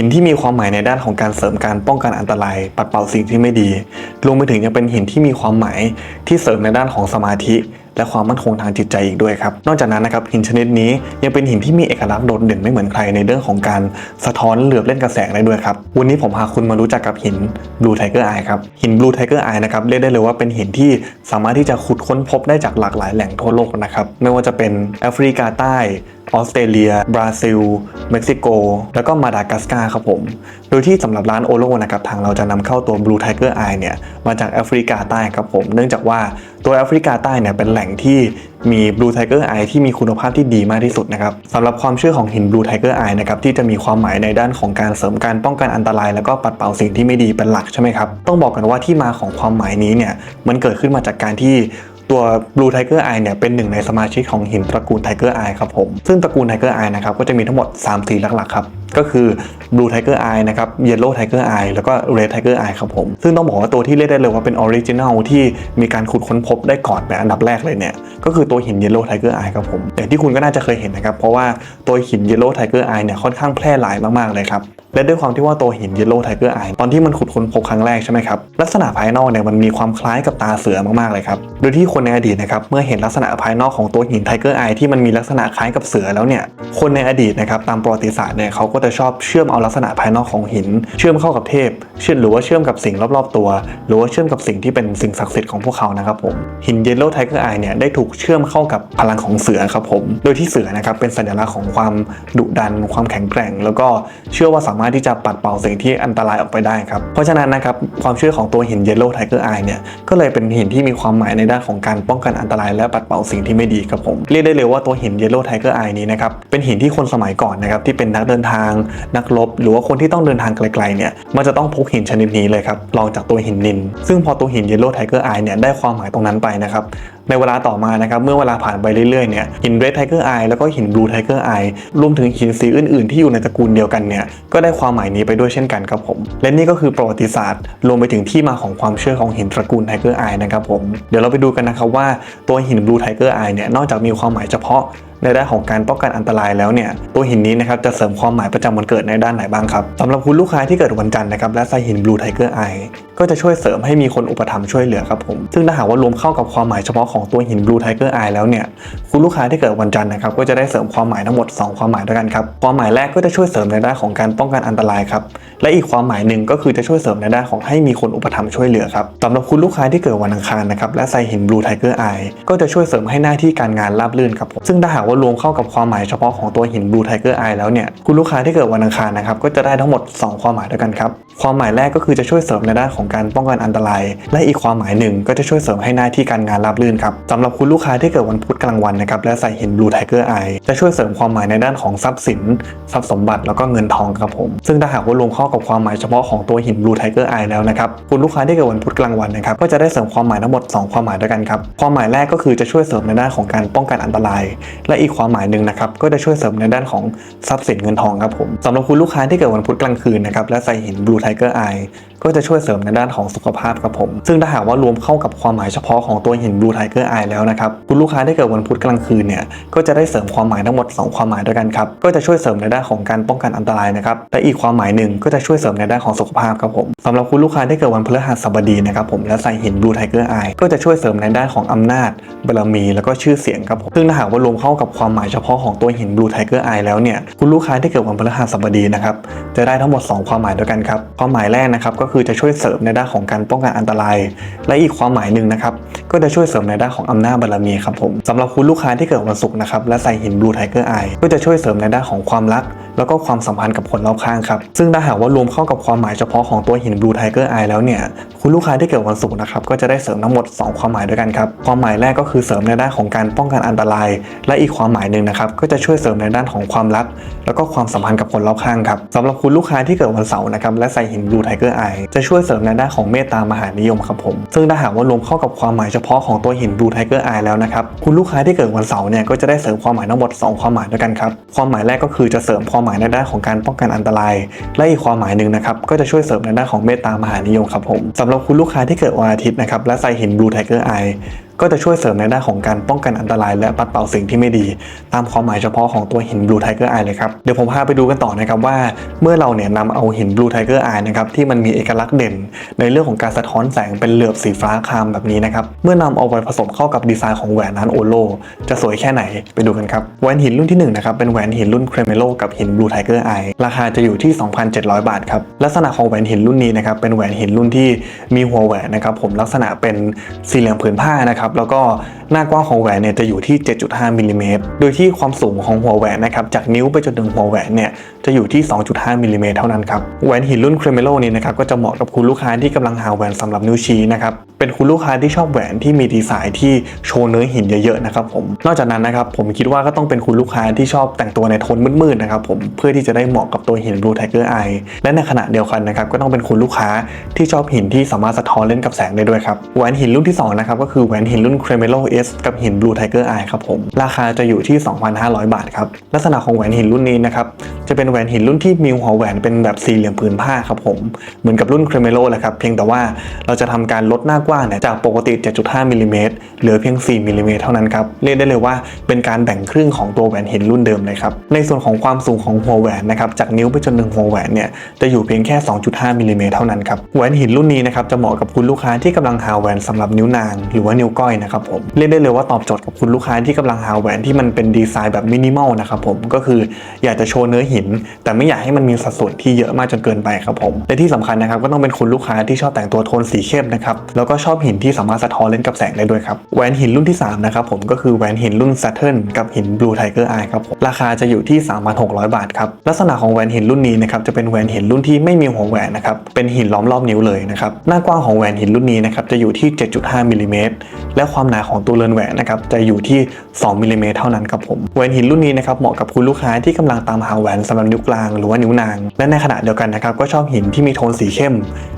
หินที่มีความหมายในด้านของการเสริมการป้องกันอันตรายปัดเป่าสิ่งที่ไม่ดีรวมไปถึงยังเป็นหินที่มีความหมายที่เสริมในด้านของสมาธิ และความมั่นคงทางจิตใจอีกด้วยครับ นอกจากนั้นนะครับหินชนิดนี้ยังเป็นหินที่มีเอกลักษณ์โดดเด่นไม่เหมือนใครในเรื่องของการสะท้อนเหลือบเล่นกระแสงได้ด้วยครับวันนี้ผมพาคุณมารู้จักกับหิน Blue Tiger Eye ครับหิน Blue Tiger Eye นะครับเรียกได้เลยว่าเป็นหินที่สามารถที่จะขุดค้นพบได้จากหลากหลายแหล่งทั่วโลกนะครับไม่ว่าจะเป็นแอฟริกาใต้ออสเตรเลีย บราซิล เม็กซิโก แล้วก็มาดากัสการ์ครับผม โดยที่สำหรับร้านโอโลนะครับทางเราจะนำเข้าตัว Blue Tiger Eye เนี่ยมาจากแอฟริกาใต้ครับผม เนื่องจากว่าตัวแอฟริกาใต้เนี่ยเป็นแหล่งที่มี Blue Tiger Eye ที่มีคุณภาพที่ดีมากที่สุดนะครับสำหรับความเชื่อของหิน Blue Tiger Eye นะครับที่จะมีความหมายในด้านของการเสริมการป้องกันอันตราย แล้วก็ปัดเป่าสิ่งที่ไม่ดีเป็นหลักใช่ไหมครับต้องบอกกันว่าที่มาของความหมายนี้เนี่ยมันเกิดขึ้นมาจากการที่ ตัว Blue Tiger Eye เนี่ยเป็นหนึ่งในสมาชิกของหินตระกูล Tiger Eye ครับผม ซึ่งตระกูล Tiger Eye นะครับก็จะมีทั้งหมด 3 สีหลักๆครับ ก็คือ Blue Tiger Eye นะครับ Yellow Tiger Eye แล้วก็ Red Tiger Eye ครับผม ซึ่งต้องบอกว่าตัวที่เรียกได้เลยว่าเป็นออริจินัลที่มีการขุดค้นพบได้ก่อนเป็นอันดับแรกเลยเนี่ย ก็คือตัวหิน Yellow Tiger Eye ครับผมอย่างที่คุณก็น่าจะเคยเห็นนะครับ เพราะว่าตัวหิน Yellow Tiger Eye เนี่ยค่อนข้างแพร่หลายมาก ๆ เลยครับและด้วยความที่ว่าตัวหิน Yellow Tiger Eye ตอนที่มันขุดค้นพบครั้งแรกใช่ไหมครับ ลักษณะภายนอกเนี่ยมันมีความคล้ายกับตาเสือมากๆเลยครับ โดยที่คนในอดีตนะครับเมื่อเห็นลักษณะภายนอกของตัวหิน Tiger Eye ที่มันมีลักษณะคล้ายกับเสือแล้วเนี่ยคนในอดีตนะครับตามประวัติศาสตร์เนี่ยเขาก็จะชอบเชื่อมเอาลักษณะภายนอกของหิน เชื่อมเข้ากับเทพเชื่อมหรือว่าเชื่อมกับสิ่งรอบๆตัว หรือว่าเชื่อมกับสิ่งที่เป็นสิ่งศักดิ์สิทธิ์ของพวกเขานะครับผมหิน Yellow Tiger Eye เนี่ยได้ถูกเชื่อมเข้ากับพลังของเสือครับผมโดยที่เสือนะครับเป็นสัญลักษณ์ของความดุดัน ความแข็งแกร่ง แล้วก็เชื่อว่าสามารถที่จะปัดเป่าสิ่งที่อันตรายออกไปได้ครับเพราะฉะนั้นนะครับความเชื่อของตัวหิน Yellow Tiger Eye เนี่ยก็เลยเป็นหินที่มีความหมายในด้านของการป้องกันอันตราย และปัดเป่าสิ่งที่ไม่ดีครับผมเรียกได้เลยว่าตัวหิน Yellow Tiger Eye นี้นะครับเป็นหินที่คนสมัยก่อนนะครับที่เป็นนักเดินทาง นักรบหรือว่าคนที่ต้องเดินทางไกลๆเนี่ยมันจะต้องพกหินชนิดนี้เลยครับรองจากตัวหินนิน ซึ่งพอตัวหิน Yellow Tiger Eye เนี่ยได้ความหมายตรงนั้นไปนะครับในเวลาต่อมานะครับเมื่อเวลาผ่านไปเรื่อยๆเนี่ยหิน Red Tiger Eye แล้วก็หิน Blue Tiger Eye รวมถึงหินสีอื่นๆ ที่อยู่ในตระกูลเดียวกันเนี่ยก็ได้ความหมายนี้ไปด้วยเช่นกันครับผม และนี่ก็คือประวัติศาสตร์ รวมไปถึงที่มาของความเชื่อของหินตระกูล Tiger Eye นะครับผมเดี๋ยวเราไปดูกันนะครับว่าตัวหิน Blue Tiger Eye เนี่ยนอกจากมีความหมายเฉพาะ ในด้านของการป้องกันอันตรายแล้วเนี่ยตัวหินนี้นะครับจะเสริมความหมายประจำวันเกิดในด้านไหนบ้างครับสำหรับคุณลูกค้าที่เกิดวันจันทร์นะครับและใส่หินบลูไทเกอร์ไอ ก็จะช่วยเสริมให้มีคนอุปถัมภ์ช่วยเหลือครับผม ซึ่งถ้าหากว่ารวมเข้ากับความหมายเฉพาะของตัวหิน Blue Tiger Eye แล้วเนี่ย คุณลูกค้าที่เกิดวันจันทร์นะครับ ก็จะได้เสริมความหมายทั้งหมด 2 ความหมายด้วยกันครับ ความหมายแรกก็จะช่วยเสริมในด้านของการป้องกันอันตรายครับ และอีกความหมายหนึ่งก็คือจะช่วยเสริมในด้านของให้มีคนอุปถัมภ์ช่วยเหลือครับสำหรับคุณลูกค้าที่เกิดวันอังคารนะครับ และใส่หิน Blue Tiger Eye ก็จะช่วยเสริมให้หน้าที่การงานราบรื่นครับผม ซึ่งถ้าหากว่ารวมเข้ากับความหมายเฉพาะของตัวหิน Blue Tiger Eye แล้วเนี่ย คุณลูกค้าที่เกิดวันอังคารนะครับ ก็จะได้ทั้งหมด 2 ความหมายด้วยกันครับ ความหมายแรกก็คือจะช่วยเสริมในด้านของการป้องกันอันตราย และอีกความหมายหนึ่งก็จะช่วยเสริมให้หน้าที่การงานราบรื่นครับสำหรับคุณลูกค้าที่เกิดวันพุธกลางวันนะครับและใส่หิน Blue Tiger Eye จะช่วยเสริมความหมายในด้านของทรัพย์สิน ทรัพย์สมบัติแล้วก็เงินทองครับผม ซึ่งถ้าหากว่ารวมเข้ากับความหมายเฉพาะของตัวหิน Blue Tiger Eye แล้วนะครับคุณลูกค้าที่เกิดวันพุธกลางวันนะครับก็จะได้เสริมความหมายทั้งหมด 2 ความหมายด้วยกันครับความหมายแรกก็คือจะช่วยเสริมในด้านของการป้องกันอันตราย และอีกความหมายหนึ่งนะครับก็จะช่วยเสริมในด้านของทรัพย์สินเงินทองครับผมสำหรับคุณลูกค้าที่เกิดวันพุธกลางคืนนะครับและใส่หิน Blue Tiger Eye ก็จะช่วยเสริมในด้านของสุขภาพครับผม ซึ่งถ้าหากว่ารวมเข้ากับความหมายเฉพาะของตัวหิน Blue Tiger Eye แล้วนะครับ คุณลูกค้าที่เกิดวันพุธกลางคืนเนี่ย ก็จะได้เสริมความหมายทั้งหมด 2 ความหมายด้วยกันครับ ก็จะช่วยเสริมในด้านของการป้องกันอันตรายนะครับ และอีกความหมายหนึ่งก็จะช่วยเสริมในด้านของสุขภาพครับผมสำหรับคุณลูกค้าที่เกิดวันพฤหัสบดีนะครับผม และใส่หิน Blue Tiger Eye ก็จะช่วยเสริมในด้านของอำนาจบารมี แล้วก็ชื่อเสียงครับผม ซึ่งถ้าหากว่ารวมเข้ากับความหมายเฉพาะของตัวหิน Blue Tiger Eye แล้วเนี่ย คุณลูกค้าที่เกิดวันพฤหัสบดีนะครับ จะได้ทั้งหมด 2 ความหมายด้วยกันครับ ความหมายแรกนะครับก็คือจะช่วยเสริมในด้านของการป้องกันอันตราย และอีกความหมายหนึ่งนะครับก็จะช่วยเสริมในด้านของอำนาจบารมีครับผมสำหรับคุณลูกค้าที่เกิดวันศุกร์นะครับและใส่หินดูไทเกอร์อายก็จะช่วยเสริมในด้านของความรัก แล้วก็ความสัมพันธ์กับคนรอบข้างครับซึ่งถ้าหากว่ารวมเข้ากับความหมายเฉพาะของตัวหินดูไทเกอร์อายแล้วเนี่ย คุณลูกค้าที่เกิดวันศุกร์นะครับก็จะได้เสริมทั้งหมด 2 ความหมายด้วยกันครับความหมายแรกก็คือเสริมในด้านของการป้องกันอันตราย และอีกความหมายหนึ่งนะครับก็จะช่วยเสริมในด้านของความรัก แล้วก็ความสัมพันธ์กับคนรอบข้างครับสำหรับคุณลูกค้าที่เกิดวันเสาร์นะครับและใส่หิน Blue Tiger Eye จะช่วยเสริมในด้านของเมตตามหานิยมครับผมซึ่งถ้าหากว่ารวมเข้ากับความหมายเฉพาะของตัวหิน Blue Tiger Eye แล้วนะครับคุณลูกค้าที่เกิดวันเสาร์เนี่ยก็จะได้เสริมความหมายทั้งหมด 2 ความหมายด้วยกันครับความหมายแรกก็คือจะเสริมความหมายในด้านของการป้องกันอันตราย และอีกความหมายหนึ่งนะครับก็จะช่วยเสริมในด้านของเมตตามหานิยมครับผมสำหรับคุณลูกค้าที่เกิดวันอาทิตย์นะครับและใส่เห็น Blue Tiger Eye ก็จะช่วยเสริมในด้านของการป้องกันอันตรายและปัดเป่าสิ่งที่ไม่ดี ตามความหมายเฉพาะของตัวหิน Blue Tiger Eye เลยครับ เดี๋ยวผมพาไปดูกันต่อนะครับว่า เมื่อเราเนี่ยนำเอาหิน Blue Tiger Eye นะครับที่มันมีเอกลักษณ์เด่น ในเรื่องของการสะท้อนแสงเป็นเหลือบสีฟ้าครามแบบนี้นะครับเมื่อนำเอาไปผสมเข้ากับดีไซน์ของแหวนนั้นโอโลจะสวยแค่ไหนไปดูกันครับแหวนหินรุ่นที่หนึ่งนะครับเป็นแหวนหินรุ่น Cremelo กับหิน Blue Tiger Eye ราคาจะอยู่ที่ 2,700 บาทครับลักษณะของแหวนหินรุ่นนี้นะครับเป็นแหวนหินรุ่นที่มีหัวแหวนนะครับผมลักษณะเป็นสี่เหลี่ยมผืนผ้านะครับแล้วก็หน้ากว้างของแหวนเนี่ยจะอยู่ที่ 7.5มิลลิเมตรโดยที่ความสูงของหัวแหวนนะครับจากนิ้วไปจนถึงหัวแหวนเนี่ยจะอยู่ที่ 2.5มิลลิเมตรเท่านั้นครับแหวนหินรุ่น Cremelo นี้นะครับก็จะเหมาะกับคุณลูกค้าที่กำลังหาแหวนสำหรับนิ้วชี้นะครับเป็นคุณลูกค้าที่ชอบแหวนที่มีดีไซน์ที่โชว์เนื้อหินเยอะๆนะครับผมนอกจากนั้นนะครับผมคิดว่าก็ต้องเป็นคุณลูกค้าที่ชอบแต่งตัวในโทนมืดๆนะครับผมเพื่อที่จะได้เหมาะกับตัวหิน Blue Tiger Eye และในขณะเดียวกันนะครับก็ต้องเป็นคุณลูกค้าที่ชอบหินที่สามารถสะท้อนเล่นกับแสงได้ด้วยครับแหวนหินรุ่นที่สองนะครับก็คือแหวนหินินรุ่น Cremelo S กับหิน Blue Tiger Eye ครับผม ราคาจะอยู่ที่ 2,500 บาทครับ ลักษณะของแหวนหินรุ่นนี้นะครับ จะเป็นแหวนหินรุ่นที่มีหัวแหวนเป็นแบบสี่เหลี่ยมผืนผ้าครับผม เหมือนกับรุ่น Cremelo แหละครับ เพียงแต่ว่าเราจะทำการลดหน้ากว้างเนี่ยจากปกติ 7.5มิลลิเมตรเหลือเพียง 4มิลลิเมตรเท่านั้นครับ เรียกได้เลยว่าเป็นการแบ่งครึ่งของตัวแหวนหินรุ่นเดิมเลยครับ ในส่วนของความสูงของหัวแหวนนะครับ จากนิ้วไปจนถึงหัวแหวนเนี่ย จะอยู่เพียงแค่ 2.5มิลลิเมตรเท่านั้นครับ แหวนหินรุ่นนี้นะครับจะเหมาะกับคุณลูกค้าที่กำลังหาแหวนสำหรับนิ้วนางหรือว่านิ้วก้อยนะครับผมเรียกได้เลยว่าตอบโจทย์กับคุณลูกค้าที่กำลังหาแหวนที่มันเป็นดีไซน์แบบมินิมอลนะครับผมก็คืออยากจะโชว์เนื้อหิน แต่ไม่อยากให้มันมีสัดส่วนที่เยอะมากจนเกินไปครับผมและที่สำคัญนะครับก็ต้องเป็นคุณลูกค้าที่ชอบแต่งตัวโทนสีเข้มนะครับแล้วก็ชอบหินที่สามารถสะท้อนเล่นกับแสงได้ด้วยครับแหวนหินรุ่นที่สามนะครับผมก็คือแหวนหินรุ่น Saturn กับหิน Blue Tiger Eye ครับผมราคาจะอยู่ที่ 3,600 บาทครับลักษณะของแหวนหินรุ่นนี้นะครับจะเป็นแหวนหินรุ่นที่ไม่มีหัวแหวนนะครับเป็นหินล้อมรอบนิ้วเลยนะครับหน้ากว้างของแหวนหินรุ่นนี้นะครับจะอยู่ที่ 7.5มิลลิเมตรและความหนาของตัวเรือนแหวนนะครับจะอยู่ที่ 2มิลลิเมตรเท่านั้นครับผมแหวนหินรุ่นนี้นะครับเหมาะกับคุณลูกค้าที่กำลังตามหาแหวนสำหรับนิ้วกลางหรือว่านิ้วนาง และในขณะเดียวกันนะครับก็ชอบหินที่มีโทนสีเข้ม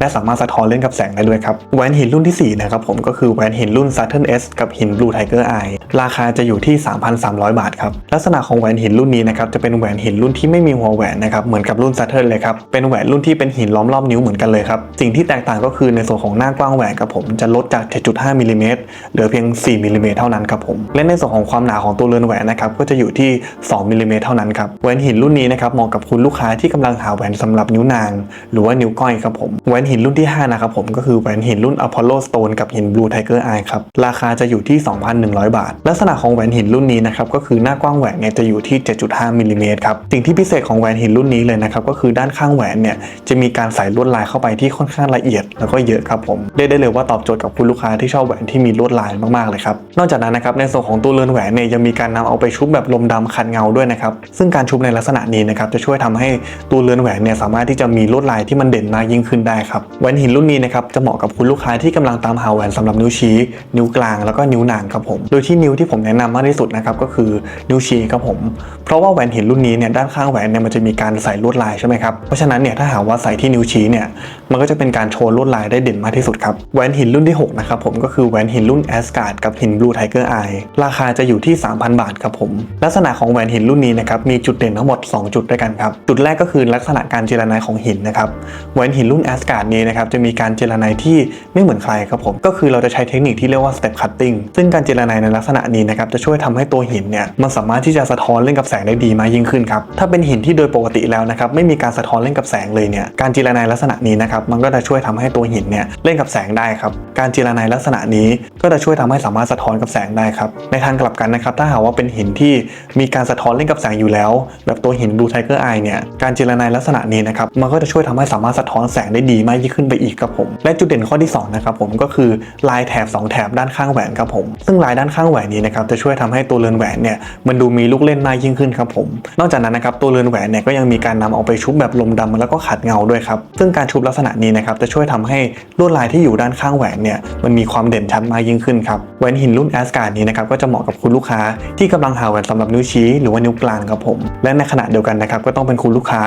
และสามารถสะท้อนเล่นกับแสงได้ด้วยครับแหวนหินรุ่นที่สี่นะครับผมก็คือแหวนหินรุ่น Saturn S กับหิน Blue Tiger Eye ราคาจะอยู่ที่ 3,300 บาทครับลักษณะของแหวนหินรุ่นนี้นะครับจะเป็นแหวนหินรุ่นที่ไม่มีหัวแหวนนะครับเหมือนกับรุ่น Saturn เลยครับเป็นแหวนรุ่นที่เป็นหินล้อมรอบนิ้วเหมือนกันเลยครับสิ่งที่แตกต่างก็คือในส่วนของหน้ากว้างแหวนครับผมจะลดจาก 7.5มิลลิเมตรเหลือเพียง 4มิลลิเมตรเท่านั้นครับผมและในส่วนของความหนาของตัวเรือนแหวนนะครับก็จะอยู่ที่ 2มิลลิเมตรเท่านั้นครับแหวนหินรุ่นนี้นะครับเหมาะกับคุณลูกค้าที่กำลังหาแหวนสำหรับนิ้วนาง หรือว่านิ้วก้อยครับผมแหวนหินรุ่นที่ห้านะครับผมก็คือแหวนหินรุ่น Apollo Stone กับหิน Blue Tiger Eye ครับราคาจะอยู่ที่ 2,100 บาท ลักษณะของแหวนหินรุ่นนี้นะครับก็คือหน้ากว้างแหวนเนี่ยจะอยู่ที่ 7.5มิลลิเมตรครับสิ่งที่พิเศษของแหวนหินรุ่นนี้เลยนะครับก็คือด้านข้างแหวนเนี่ยจะมีการใส่ลวดลายเข้าไปที่ค่อนข้างละเอียด แล้วก็เยอะครับผมเรียกได้เลยว่าตอบโจทย์กับคุณลูกค้าที่ชอบแหวนที่มีลวดลายมากๆเลยครับ นอกจากนั้นนะครับในส่วนของตัวเรือนแหวนเนี่ยยังมีการนำเอาไปชุบแบบลมดำขัดเงาด้วยนะครับซึ่งการชุบในลักษณะนี้นะครับจะช่วยทำให้ตัวเรือนแหวนเนี่ยสามารถที่จะมีลวดลายที่มันเด่นมากยิ่งขึ้นได้ครับแหวนหินรุ่นนี้นะครับจะเหมาะกับคุณลูกค้าที่กำลังตามหาแหวนสำหรับนิ้วชี้ นิ้วกลางแล้วก็นิ้วนางครับผมโดยที่นิ้วที่ผมแนะนำมากที่สุดนะครับก็คือนิ้วชี้ครับผมเพราะว่าแหวนหินรุ่นนี้เนี่ยด้านข้างแหวนเนี่ยมันจะมีการใส่ลวดลายใช่ไหมครับเพราะฉะนั้นเนี่ยถ้าหากว่าใส่ที่นิ้วชี้เนี่ยมันก็จะเป็นการโชว์ลวดลายได้เด่นมากที่สุดครับแหวนหินรุ่นที่หกนะครับผมก็คือแหวนหินรุ่น a s g a r d กับหิน Blue Tiger Eye ราคาจะอยู่ที่ 3,000 บาทครับผม ลักษณะของแหวนหินรุ่นนี้นะครับมีจุดเด่นทั้งหมด 2 จุดด้วยกันครับ จุดแรกก็คือลักษณะการเจรไนของหินนะครับแหวนหินรุ่น a s g a r d นี้นะครับจะมีการเจรไนที่ไม่เหมือนใครครับผมก็คือเราจะใช้เทคนิคที่เรียกว่า step cutting ซึ่งการเจรไนในลักษณะนี้นะครับจะช่วยทำให้ตัวหินเนี่ยมันสามารถที่จะสะท้อนเล่นกับแสงได้ดีมากยิ่งขึ้นครับถ้าเป็นหินที่โดยปกติแล้วนะครับไม่มีการสะท้อนเล่นกับแสงเลยเนี่ยการเจรไนลักษณะนี้นะครับมันก็จะช่วยทำให้ตัวหินเนี่ยเล่นกับแสงได้ครับการเจรไนลักษณะนี้ก็จะช่วยทำให้สามารถสะท้อนกับแสงได้ครับ ในทางกลับกันนะครับ ถ้าหากว่าเป็นหินที่มีการสะท้อนเล่นกับแสงอยู่แล้ว แบบตัวหิน Blue Tiger Eye เนี่ย การเจรไนลักษณะนี้นะครับ มันก็จะช่วยทำให้สามารถสะท้อนแสงได้ดีมากยิ่งขึ้นไปอีกครับผม และจุดเด่นข้อที่สองนะครับผมก็คือลายแถบสองแถบด้านข้างแหวนครับผม ซึ่งลายด้านข้างแหวนนี้นะครับจะช่วยทำให้ตัวเรือนแหวนเนี่ยมันดูมีลูกเล่นมากยิ่งขึ้นครับผม นอกจากนั้นนะครับตัวเรือนแหวนเนี่ยก็ยังมีการนำเอาไปชุบแบบลมดำแล้วก็ขัดเงาด้วยครับ ซึ่งการชุบลักษณะนี้นะครับจะช่วยทำให้ลวดลายที่อยู่ด้านข้างแหวนเนี่ยมันมีความเด่นชัดมากยิ่งขึ้นครับแหวนหินรุ่นแอสการ์ดนี้นะครับก็จะเหมาะกับคุณลูกค้าที่กำลังหาแหวนสำหรับนิ้วชี้หรือว่านิ้วกลางครับผมและในขณะเดียวกันนะครับก็ต้องเป็นคุณลูกค้า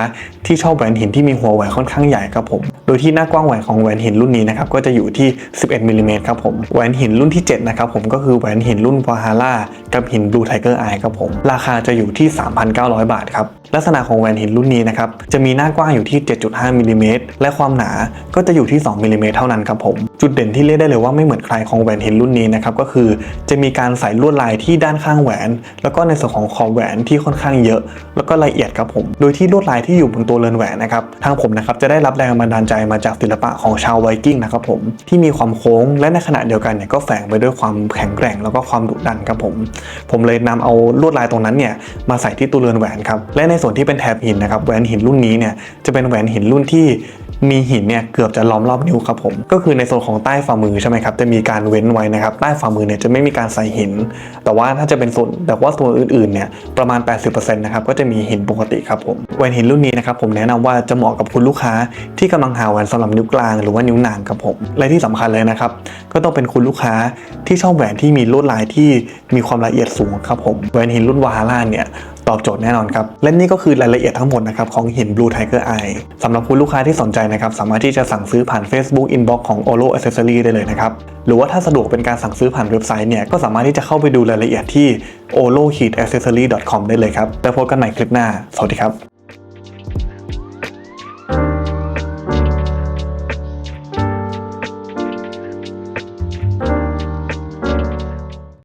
ที่ชอบแหวนหินที่มีหัวแหวนค่อนข้างใหญ่ครับผมโดยที่หน้ากว้างแหวนของแหวนหินรุ่นนี้นะครับก็จะอยู่ที่ 11มิลลิเมตรครับผมแหวนหินรุ่นที่7นะครับผมก็คือแหวนหินรุ่นวาฮาร่ากับหิน Blue Tiger Eye ครับผมราคาจะอยู่ที่ 3,900 บาทครับ ลักษณะของแหวนหินรุ่นนี้นะครับจะมีหน้ากว้างอยู่ที่ 7.5มิลลิเมตรและความหนาก็จะอยู่ที่ 2มิลลิเมตรเท่านั้นครับผมจุดเด่นที่เรียกได้เลยว่าไม่เหมือนใครของแหวนหินรุ่นนี้นะครับก็คือจะมีการใส่ลวดลายที่ด้านข้างแหวน แล้วก็ในส่วนของขอบแหวนที่ค่อนข้างเยอะ แล้วก็ละเอียดครับผม โดยที่ลวดลายที่อยู่บนตัวเรือนแหวนนะครับทางผมนะครับจะได้รับแรงบันดาลใจมาจากศิลปะของชาวไวกิ้งนะครับผมที่มีความโค้งและในขณะเดียวกันเนี่ยก็แฝงไปด้วยความแข็งแกร่งแล้วก็ความดุดันครับผม ผมเลยนำเอาลวดลายตรงนั้นเนี่ยมาใส่ที่ตัวเรือนแหวนครับและในส่วนที่เป็นแถบหินนะครับแหวนหินรุ่นนี้เนี่ยจะเป็นแหวนหินรุ่นที่มีหินเนี่ยเกือบจะล้อมรอบนิ้วครับผมก็คือในส่วนของใต้ฝ่ามือใช่ไหมครับจะมีการเว้นไว้นะครับใต้ฝ่ามือเนี่ยจะไม่มีการใส่หิน แต่ว่าถ้าจะเป็นส่วนแต่ว่าส่วนอื่นๆเนี่ยประมาณ 80%นะครับก็จะมีหินปกติครับผมแหวนหินรุ่นนี้นะครับผมแนะนำว่าจะเหมาะกับคุณลูกค้าที่กำลังหาแหวนสำหรับนิ้วกลางหรือว่านิ้วนางครับผมและที่สำคัญเลยนะครับก็ต้องเป็นคุณลูกค้าที่ชอบแหวนที่มีลวดลายที่มีความละเอียดสูงครับผมแหวนหินรุ่นวาฮาร่าเนี่ย ตอบโจทย์แน่นอนครับ และนี่ก็คือรายละเอียดทั้งหมดนะครับของหิน Blue Tiger Eye สำหรับคุณลูกค้าที่สนใจนะครับสามารถที่จะสั่งซื้อผ่าน Facebook Inbox ของ Olo Accessory ได้เลยนะครับ หรือว่าถ้าสะดวกเป็นการสั่งซื้อผ่านเว็บไซต์เนี่ยก็สามารถที่จะเข้าไปดูรายละเอียดที่ olo accessory com ได้เลยครับ แล้วพบกันใหม่คลิปหน้า สวัสดีครับ